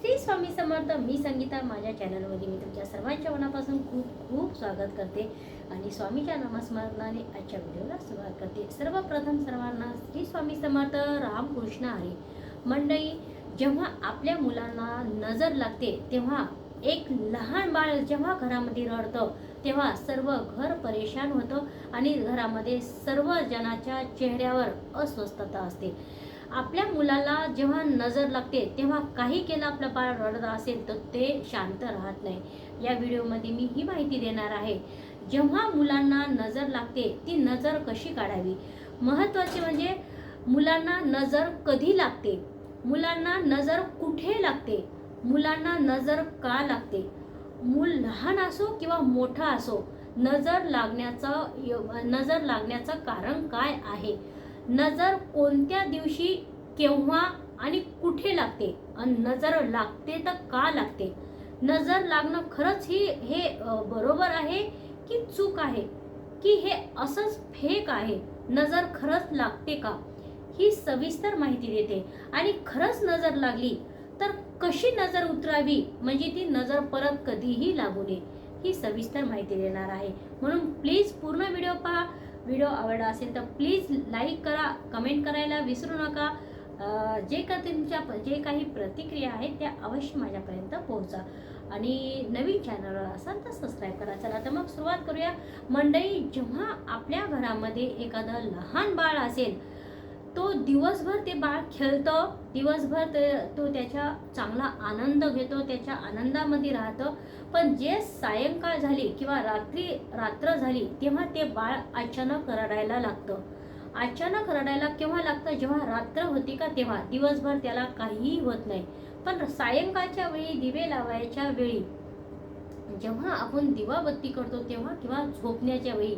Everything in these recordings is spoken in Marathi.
श्री स्वामी समर्थ. मी संगीता. माझ्या चॅनलमध्ये मी तुमच्या सर्वांच्या मनापासून खूप खूप स्वागत करते. आणि स्वामीच्या नामस्मरणाने आजच्या व्हिडिओला सुरुवात करते. सर्वप्रथम सर्वांना श्री स्वामी समर्थ. रामकृष्ण हरी. मंडळी जेव्हा आपल्या मुलांना नजर लागते तेव्हा एक लहान बाळ जेव्हा घरामध्ये रडतं तेव्हा सर्व घर परेशान होतं आणि घरामध्ये सर्वजणाच्या चेहऱ्यावर अस्वस्थता असते. आपल्या मुलाला जेव्हा नजर लागते तेव्हा काही केलं आपलं बाळ रडत असेल तर ते शांत राहत नाही. या व्हिडिओमध्ये मी ही माहिती देणार आहे. जेव्हा मुलांना नजर लागते ती नजर कशी काढावी? महत्त्वाचे म्हणजे मुलांना नजर कधी लागते? मुलांना नजर कुठे लागते? मुलांना नजर का लागते? मूल लहान असो किंवा मोठा असो नजर लागण्याचं नजर लागण्याचं कारण काय आहे? नजर कोणत्या दिवशी केव्हा आणि कुठे लागते? आणि नजर लागते तर का लागते? नजर लागणं खरंच ही हे बरोबर आहे की चूक आहे? की हे असंच फेक आहे? नजर खरंच लागते का? ही सविस्तर माहिती देते. आणि खरंच नजर लागली तर कशी नजर उतरावी? म्हणजे ती नजर परत कधीही लागू नये. ही सविस्तर माहिती देणार आहे. म्हणून प्लीज पूर्ण व्हिडिओ पहा. व्हिडिओ आवडला असेल तर प्लीज लाईक करा कमेंट करायला विसरू नका. जे का तुमच्या जे काही प्रतिक्रिया आहेत त्या अवश्य माझ्यापर्यंत पोहोचा. आणि नवीन चॅनलवर असाल तर सबस्क्राईब करा. चला तर मग सुरुवात करूया. मंडई जेव्हा आपल्या घरामध्ये एखादं लहान बाळ असेल तो दिवसभर ते बाळ खेळतं दिवसभर ते तो त्याच्या चांगला आनंद घेतो त्याच्या आनंदामध्ये राहतं. पण जे सायंकाळ झाली किंवा रात्री रात्र झाली तेव्हा ते बाळ अचानक रडायला लागतं. अचानक रडायला केव्हा लागतं? जेव्हा रात्र होती का तेव्हा. दिवसभर त्याला काहीही होत नाही. पण सायंकाळच्या वेळी दिवे लावायच्या वेळी जेव्हा आपण दिवाबत्ती करतो तेव्हा किंवा झोपण्याच्या वेळी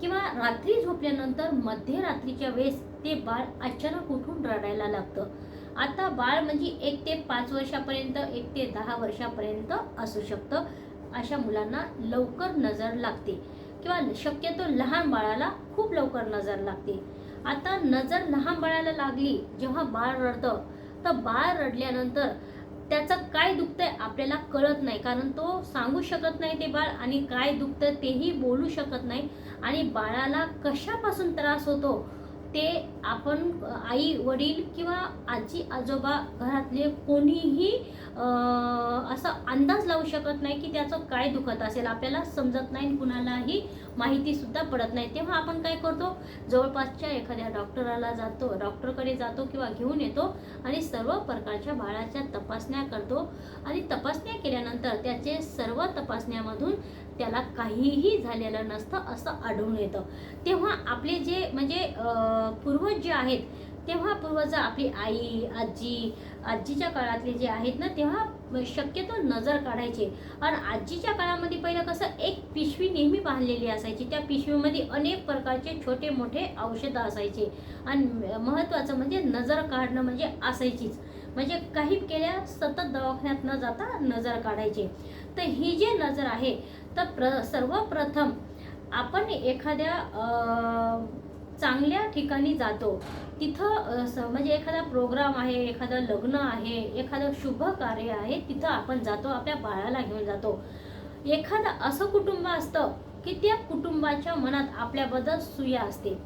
किंवा रात्री झोपल्यानंतर मध्यरात्रीच्या वेळेस ते बाळ अचानक उठून रडायला लागतं. आता बाळ म्हणजे एक ते पाच वर्षापर्यंत एक ते दहा वर्षापर्यंत असू शकतं. अशा मुलांना लवकर नजर लागते. किंवा शक्यतो लहान बाळाला खूप लवकर नजर लागते. आता नजर लहान बाळाला लागली जेव्हा बाळ रडतं तर बाळ रडल्यानंतर त्याचं काय दुखतंय आपल्याला कळत नाही. कारण तो सांगू शकत नाही ते बाळ आणि काय दुखतं तेही बोलू शकत नाही. आणि बाळाला कशापासून त्रास होतो? ते आपण आई वडील किंवा आजी आजोबा घरातले कोणीही असा अंदाज लावू शकत नाही की त्याचं काय दुखत असेल. आपल्याला समजत नाही कुणालाही माहिती सुद्धा पडत नाही. तेव्हा आपण काय करतो? जवळपासच्या एखाद्या डॉक्टराला जातो. डॉक्टरकडे जातो किंवा घेऊन येतो आणि सर्व प्रकारच्या बाळाच्या तपासण्या करतो. आणि तपासण्या केल्यानंतर त्याचे सर्व तपासण्यामधून त्याला काहीही झालेलं नसतं असं आढळून येतं. तेव्हा आपले जे म्हणजे पूर्व पूर्वज जे आहेत तेव्हा पूर्वज आपली आई आजी आजीच्या काळातले जे आहेत ना तेव्हा शक्यतो नजर काढायचे. आणि आजीच्या काळामध्ये पहिलं कसं एक पिशवी नेहमी बांधलेली असायची. त्या पिशवीमध्ये अनेक प्रकारचे छोटे मोठे औषधं असायचे. आणि महत्त्वाचं म्हणजे नजर काढणं म्हणजे असायचीच. म्हणजे काही केल्या सतत दवाखान्यात न जाता नजर काढायचे. तर ही जी नजर आहे तर प्र सर्वप्रथम आपण एखाद्या चांगल्या ठिकाणी जातो. तिथं म्हणजे एखादा प्रोग्राम आहे एखादं लग्न आहे एखादं शुभ कार्य आहे तिथं आपण जातो आपल्या बाळाला घेऊन जातो. एखादं असं कुटुंब असतं की त्या कुटुंबाच्या मनात आपल्याबद्दल सुया असते.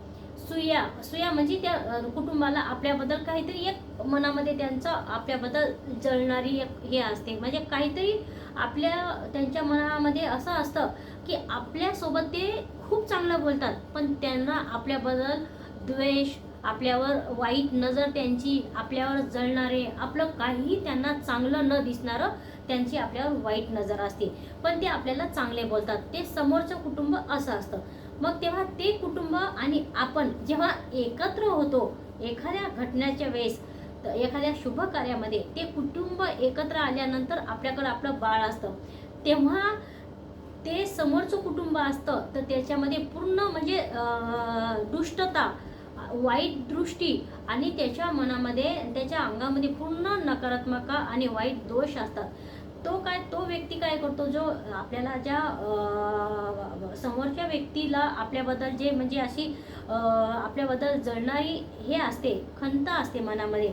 सुया सुया म्हणजे त्या कुटुंबाला आपल्याबद्दल काहीतरी एक मनामध्ये त्यांचं आपल्याबद्दल जळणारी एक हे असते. म्हणजे काहीतरी आपल्या त्यांच्या मनामध्ये असं असतं की आपल्यासोबत ते खूप चांगलं बोलतात पण त्यांना आपल्याबद्दल द्वेष आपल्यावर वाईट नजर त्यांची आपल्यावर जळणारे आपलं काहीही त्यांना चांगलं न दिसणारं त्यांची आपल्यावर वाईट नजर असते. पण ते आपल्याला चांगले बोलतात. ते समोरचं कुटुंब असं असतं. मग तेव्हा ते कुटुंब आणि आपण जेव्हा एकत्र होतो एखाद्या घटनेच्या वेळेस तर एखाद्या शुभ कार्यामध्ये ते कुटुंब एकत्र आल्यानंतर आपल्याकडं आपलं बाळ असतं. तेव्हा ते समोरचं कुटुंब असतं तर त्याच्यामध्ये पूर्ण म्हणजे दुष्टता वाईट दृष्टी आणि त्याच्या मनामध्ये त्याच्या अंगामध्ये पूर्ण नकारात्मक आणि वाईट दोष असतात. तो काय तो व्यक्ती काय करतो जो आपल्याला ज्या समोरच्या व्यक्तीला आपल्याबद्दल जे म्हणजे अशी आपल्याबद्दल जळणारी हे असते खंत असते मनामध्ये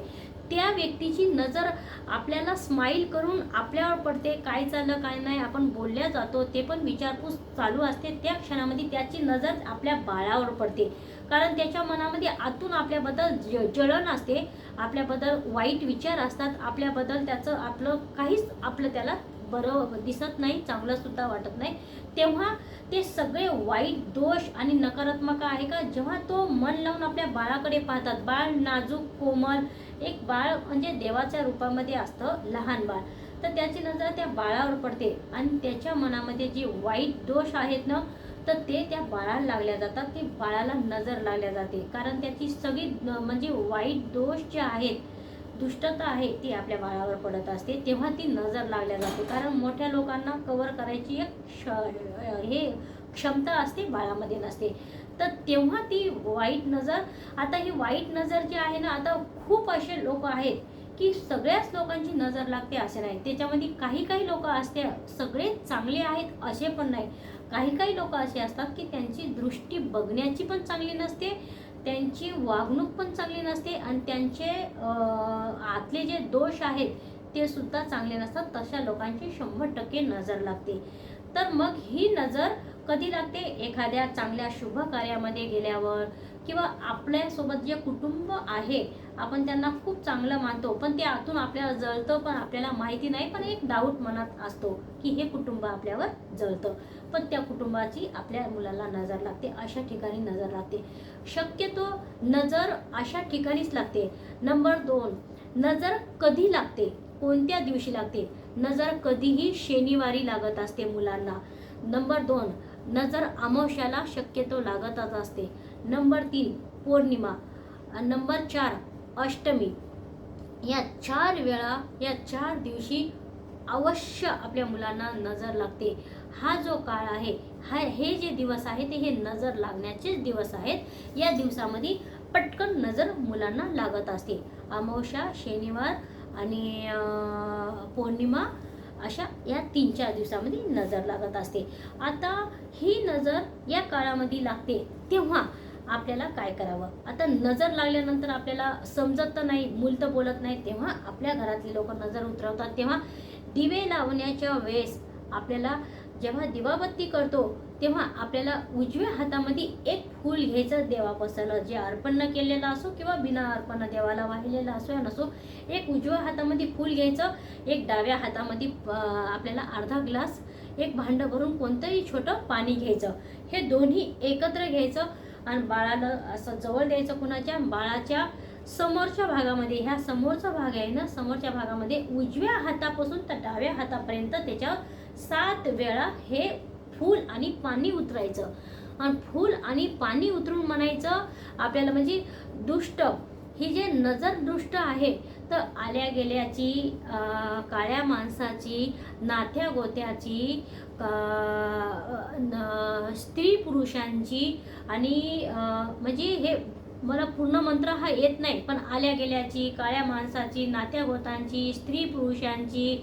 त्या व्यक्तीची नजर आपल्याला स्माईल करून आपल्यावर पडते काय चाललं काय नाही आपण बोलल्या जातो ते पण विचारपूस चालू असते त्या क्षणामध्ये त्याची नजर आपल्या बाळावर पडते. कारण त्याच्या मनामध्ये आतून आपल्याबद्दल ज जळण असते आपल्याबद्दल वाईट विचार असतात आपल्याबद्दल त्याचं आपलं काहीच आपलं त्याला बरं दिसत नाही चांगलंसुद्धा वाटत नाही. तेव्हा ते सगळे वाईट दोष आणि नकारात्मक आहे का? जेव्हा तो मन लावून आपल्या बाळाकडे पाहतात बाळ नाजूक कोमल एक बाळ म्हणजे देवाच्या रूपामध्ये असतं लहान बाळ. तर त्याची नजर त्या बाळावर पडते आणि त्याच्या मनामध्ये जे वाईट दोष आहेत ना तर ते त्या बाळाला लागल्या जातात ते बाळाला नजर लागल्या जाते. कारण त्याची सगळी म्हणजे वाईट दोष जे आहेत दुष्टता आहे ती आपल्या बाळावर पडत असते. तेव्हा ती नजर लागल्या जाते. कारण मोठ्या लोकांना कवर करायची एक क्ष- हे क्षमता असते बाळामध्ये नसते. तर तेव्हा ती वाईट नजर आता ही वाईट नजर जी आहे ना आता खूप असे लोक आहेत की सगळ्याच लोकांची नजर लागते असे नाही. त्याच्यामध्ये काही काही लोक असते सगळे चांगले आहेत असे पण नाही. काही काही लोक असे असतात की त्यांची दृष्टी बघण्याची पण चांगली नसते त्यांची वागणूक पण चांगली नसते आणि त्यांचे आतले जे दोष आहेत ते सुद्धा चांगले नसतात. तशा लोकांची शंभर टक्के नजर लागते. तर मग ही नजर कधी लागते? एखाद्या चांगल्या शुभ कार्यामध्ये गेल्यावर किंवा आपल्यासोबत जे कुटुंब आहे आपण त्यांना खूप चांगलं मानतो. पण ते आतून आपल्याला जळतं पण आपल्याला माहिती नाही. पण एक डाऊट मनात असतो की हे कुटुंब आपल्यावर जळतं. पण त्या कुटुंबाची आपल्या मुलाला नजर लागते. अशा ठिकाणी नजर लागते. शक्यतो नजर अशा ठिकाणीच लागते. नंबर दोन नजर कधी लागते? कोणत्या दिवशी लागते? नजर कधीही शनिवारी लागत असते मुलांना. नंबर दोन नजर अमावश्याला शक्यतो लागतच असते. नंबर तीन पौर्णिमा. नंबर चार अष्टमी. या चार वेळा या चार दिवशी अवश्य आपल्या मुलांना नजर लागते. हा जो काळ आहे हा हे जे दिवस आहे ते हे नजर लागण्याचेच दिवस आहेत. या दिवसामध्ये पटकन नजर मुलांना लागत असते. अमावस्या शनिवार आणि पौर्णिमा अशा या तीन चार दिवसामध्ये नजर लागत असते. आता ही नजर या काळामध्ये लागते. तेव्हा आपल्याला काय करावं? आता नजर लागल्यानंतर आपल्याला समजत तर नाही मूल तर बोलत नाही तेव्हा आपल्या घरातली लोक नजर उतरवतात. तेव्हा दिवे लावण्याच्या वेळेस आपल्याला जेव्हा दिवाबत्ती करतो तेव्हा आपल्याला उजव्या हातामध्ये एक फूल घ्यायचं देवापासून जे अर्पण केलेलं असो किंवा बिना अर्पण देवाला वाहिलेलं असो या नसो एक उजव्या हातामध्ये फूल घ्यायचं. एक डाव्या हातामध्ये आपल्याला अर्धा ग्लास एक भांडं भरून कोणतंही छोटं पाणी घ्यायचं. हे दोन्ही एकत्र घ्यायचं. आणि बाळाला असं जवळ द्यायचं कुणाच्या? बाळाच्या समोरच्या भागामध्ये. ह्या समोरचा भाग आहे ना समोरच्या भागामध्ये उजव्या हातापासून तर डाव्या हातापर्यंत त्याच्यावर सात वेळा हे फूल आणि पाणी उतरायचं. आणि फूल आणि पाणी उतरून म्हणायचं आपल्याला म्हणजे दुष्ट ही जे नजरदृष्ट आहे तर आल्या गेल्याची काळ्या माणसाची नाथ्या गोत्याची स्त्री पुरुषांची आणि म्हणजे हे मला पूर्ण मंत्र हा येत नाही पण आल्या गेल्याची काळ्या माणसाची नात्यागोतांची स्त्री पुरुषांची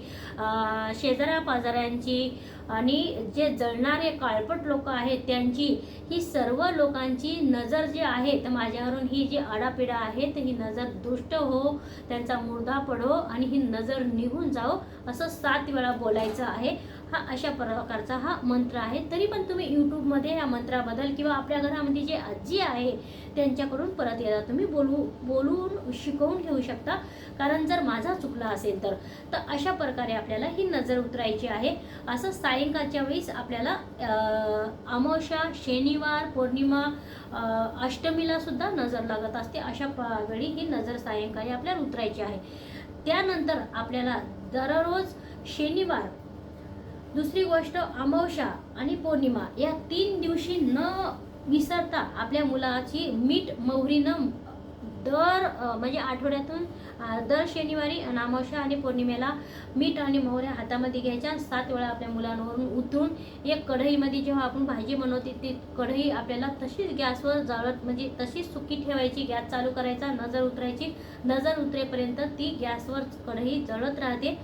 शेजाऱ्या पाजाऱ्यांची आणि जे जळणारे काळपट लोक आहेत त्यांची ही सर्व लोकांची नजर जी आहे तर माझ्यावरून ही जी आडापिडा आहे तर ही नजर दुष्ट हो त्यांचा मुर्दा पडो आणि ही नजर निघून जाओ असं सात वेळा बोलायचं आहे. हा अशा प्रकारचा हा मंत्र आहे. तरी पण तुम्ही यूट्यूबमध्ये या मंत्राबद्दल किंवा आपल्या घरामध्ये जे आजी आहे त्यांच्याकडून परत येतात तुम्ही बोलवू बोलून शिकवून घेऊ शकता. कारण जर माझा चुकला असेल तर तर अशा प्रकारे आपल्याला ही नजर उतरायची आहे. असं सायंकाळच्या वेळेस आपल्याला अमावस्या शनिवार पौर्णिमा अष्टमीला सुद्धा नजर लागत असते. अशा वेळी ही नजर सायंकाळी आपल्याला उतरायची आहे. त्यानंतर आपल्याला दररोज शनिवार दुसरी गोष्ट अमावस्या आणि पौर्णिमा या तीन दिवशी न विसरता आपल्या मुलाची मीठ मोहरीनं दर म्हणजे आठवड्यातून दर शनिवारी अमावस्या आणि पौर्णिमेला मीठ आणि मोहऱ्या हातामध्ये घ्यायच्या. सात वेळा आपल्या मुलांवरून उतरून एक कढईमध्ये जेव्हा आपण भाजी बनवते ती कढई आपल्याला तशीच गॅसवर जाळत म्हणजे तशीच सुकी ठेवायची गॅस चालू करायचा नजर उतरायची. नजर उतरेपर्यंत ती गॅसवर कढई जळत राहते.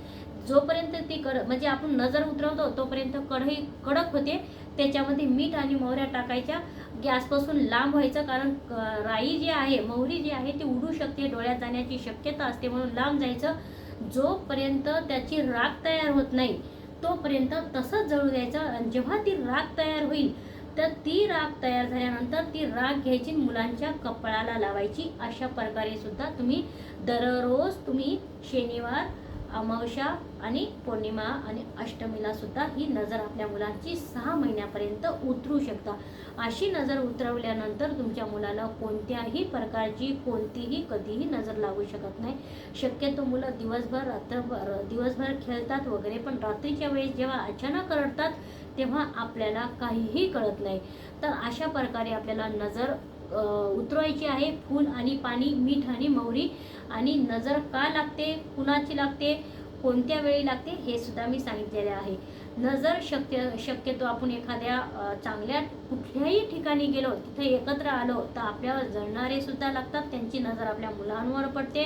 जोपर्यंत ती कड म्हणजे आपण नजर उतरवतो तोपर्यंत कढई कडक होते. त्याच्यामध्ये मीठ आणि मोहऱ्या टाकायच्या. गॅसपासून लांब व्हायचं कारण क- राई जी आहे मोहरी जी आहे ती उडू शकते. डोळ्यात जाण्याची शक्यता असते म्हणून लांब जायचं. जोपर्यंत त्याची राख तयार होत नाही तोपर्यंत तसंच जळू द्यायचं. आणि जेव्हा ती राख तयार होईल तर ती राख तयार झाल्यानंतर ती राख घ्यायची मुलांच्या कपाळाला लावायची. अशा प्रकारे सुद्धा तुम्ही दररोज तुम्ही शनिवार अमावस्या आणि पौर्णिमा आणि अष्टमीला सुद्धा ही नजर आपल्या मुलांची सहा महिन्यापर्यंत उतरू शकता अशी नजर उतरवल्यानंतर तुमच्या मुलाला कोणत्याही प्रकारची कोणतीही कधीही नजर लागू शकत नाही. शक्यतो मुलं दिवसभर रात्रभर दिवसभर खेळतात वगैरे पण रात्रीच्या वेळेस जेव्हा अचानक रडतात तेव्हा आपल्याला काहीही कळत नाही. तर अशा प्रकारे आपल्याला नजर उतरवायची आहे. फूल आणि पाणी मीठ आणि मोहरी आणि नजर का लागते? कुणाची लागते? कोणत्या वेळी लागते? हे सुद्धा मी सांगितलेले आहे. नजर शक्य शक्यतो आपण एखाद्या चांगल्या कुठल्याही ठिकाणी गेलो तिथे एकत्र आलो तर आपल्यावर जळणारे सुद्धा लागतात. त्यांची नजर आपल्या मुलांवर पडते.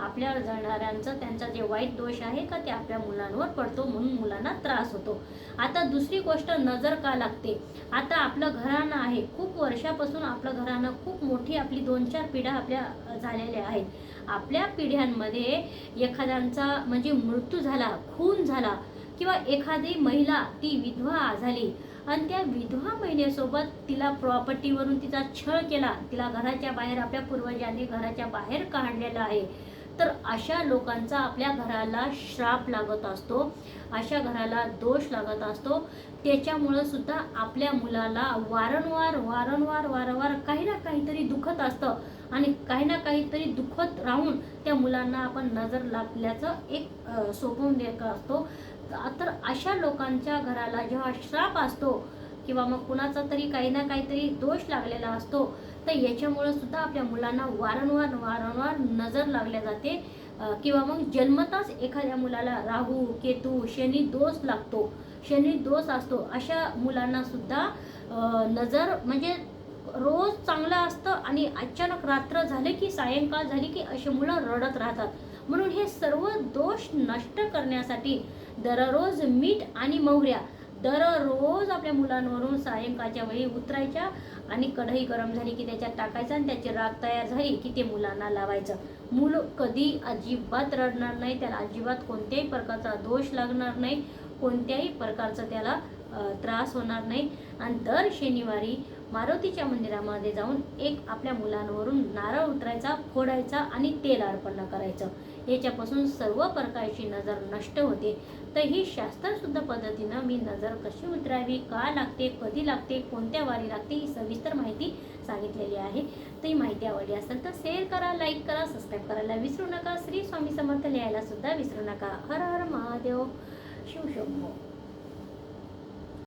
आपल्या जळणाऱ्यांचं त्यांचा जे वाईट दोष आहे का ते आपल्या मुलांवर पडतो म्हणून मुलांना त्रास होतो. आता दुसरी गोष्ट नजर का लागते? आता आपलं घराणं आहे. खूप वर्षापासून आपलं घराणं खूप मोठी आपली दोन चार पिढ्या आपल्या झालेल्या आहेत. आपल्या पिढ्यांमध्ये एखाद्यांचा म्हणजे मृत्यू झाला खून झाला किंवा एखादी महिला ती विधवा झाली आणि त्या विधवा महिलेसोबत तिला प्रॉपर्टीवरून तिचा छळ केला तिला घराच्या बाहेर आपल्या पूर्वजांनी घराच्या बाहेर काढलेलं आहे. तर अशा लोकांचा आपल्या घराला श्राप लागत असतो अशा घराला दोष लागत असतो. त्याच्यामुळं सुद्धा आपल्या मुलाला वारंवार वारंवार वारंवार काही ना काहीतरी दुखत असतं. आणि काही ना काहीतरी दुखत राहून त्या मुलांना आपण नजर लागल्याचं एक सोपवून देत असतो. तर अशा लोकांच्या घराला जेव्हा श्राप असतो किंवा मग कुणाचा तरी काही ना काहीतरी दोष लागलेला असतो तर याच्यामुळं सुद्धा आपल्या मुलांना वारंवार वारंवार नजर लागल्या जाते. किंवा मग जन्मताच एखाद्या मुलाला राहू केतू शनी दोष लागतो. शनी दोष असतो अशा मुलांना सुद्धा नजर म्हणजे रोज चांगलं असतं आणि अचानक रात्र झाले की सायंकाळ झाली की अशी मुलं रडत राहतात. म्हणून हे सर्व दोष नष्ट करण्यासाठी दररोज मीठ आणि मोहऱ्या दररोज आपल्या मुलांवरून सायंकाळच्या वेळी उतरायच्या आणि कढई गरम झाली की त्याच्यात टाकायचं आणि त्याची राग तयार झाली की ते मुलांना लावायचं. मूल कधी अजिबात रडणार नाही त्याला अजिबात कोणत्याही प्रकारचा दोष लागणार नाही कोणत्याही प्रकारचा त्याला त्रास होणार नाही. आणि दर शनिवारी मारुतीच्या मंदिरामध्ये जाऊन एक आपल्या मुलांवरून नारळ उतरायचा फोडायचा आणि तेल अर्पण करायचं. याच्यापासून सर्व प्रकारची नजर नष्ट होते. तर ही शास्त्रशुद्ध पद्धतीनं मी नजर कशी उतरावी का लागते कधी लागते कोणत्या वारी लागते ही सविस्तर माहिती सांगितलेली आहे. तर ही माहिती आवडली असेल तर शेअर करा लाईक करा सबस्क्राईब करायला विसरू नका. श्री स्वामी समर्थ लिहायला सुद्धा विसरू नका. हर हर महादेव. शिवशंभो